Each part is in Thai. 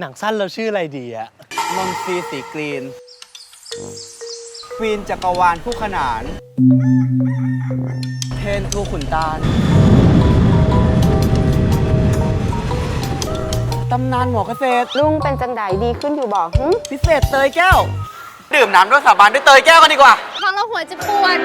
หนังสั้นเราชื่ออะไรดีอะนนทรีสีกรีนควีนจักรวาลคู่ขนาน เทนทูขุนตาล ตำนานหมอเกษตร ลุงเป็นจังไดดีขึ้นอยู่บอกหึพิเศษเตยแก้ว ดื่มน้ำด้วยสาบานด้วยเตยแก้วกันดีกว่า ฟังแล้วหัวจะปวด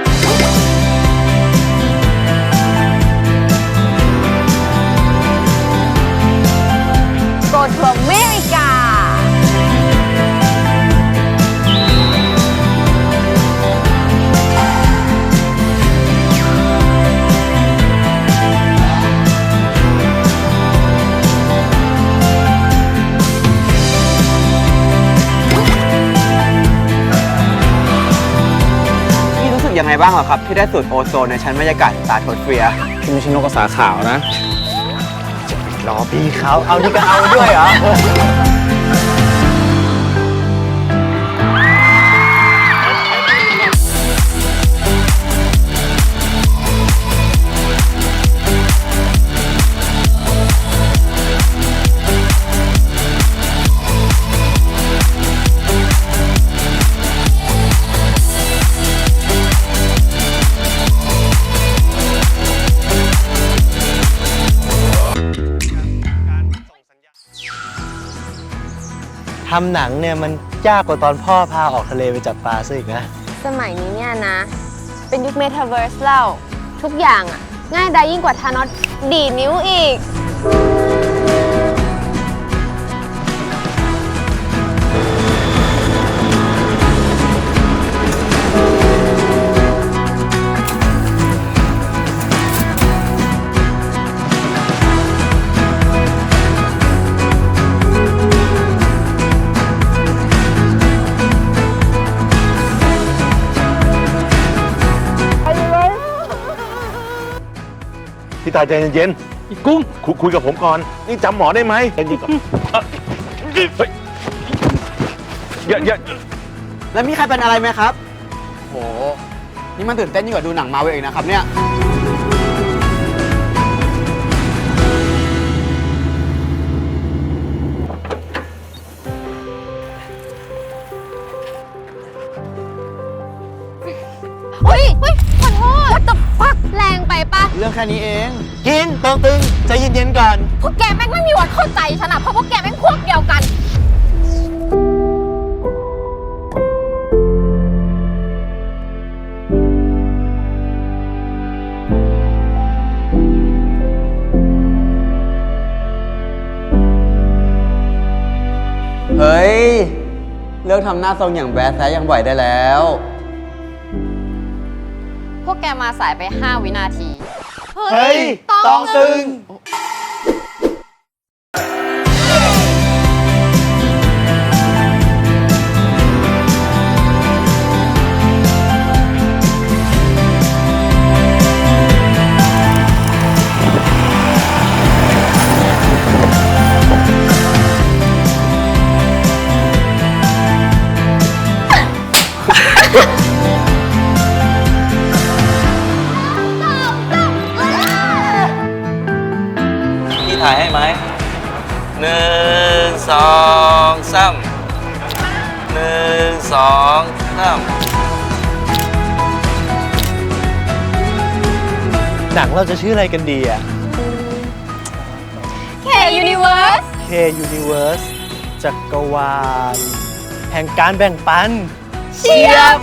ไงบ้างเหรอครับ ที่ได้สูตรโอโซนในชั้นบรรยากาศสตาร์โทสเฟียร์พี่ไม่ใช่นกกระสาขาวนะ รอพี่เขาเอานี่ก็เอาด้วยเหรอ ทำหนังเนี่ยมันยากกว่าตอนพ่อพาออกทะเลไปจับปลาซะอีกนะ สมัยนี้เนี่ยนะ เป็นยุคเมตาเวิร์สแล้วทุกอย่างอะง่ายดายยิ่งกว่าทานอสดีดนิ้วอีก พี่ตายใจเย็นๆอีกุ้งคุยคุยกับผมก่อน นี่จำหมอได้ไหมใจเย็นก่อนเอ้ยเฮ้ยอย่าอย่าแล้วมีใครเป็นอะไรไหมครับ โห นี่มันตื่นเต้นยิ่งกว่าดูหนังมาเวลอีกนะครับเนี่ย แรงไปปะเรื่องแค่นี้เอง กินตองตึงใจเย็นๆก่อน พวกแกแม่งไม่มีวันเข้าใจฉันอะเพราะพวกแกแม่งพวกเดียวกัน เฮ้ย เลิกทำหน้าทรงอย่างแบดแซะยังบ่อยได้แล้ว พวกแกมาสายไป 5 วินาที เฮ้ย ต้องตึงพี่ ถ่ายให้ไหมหนึ่งสองสามหนึ่งสองสามหนังเราจะชื่ออะไรกันดีอะ K Universe K Universe จักรวาลแห่งการแบ่งปัน เชียบ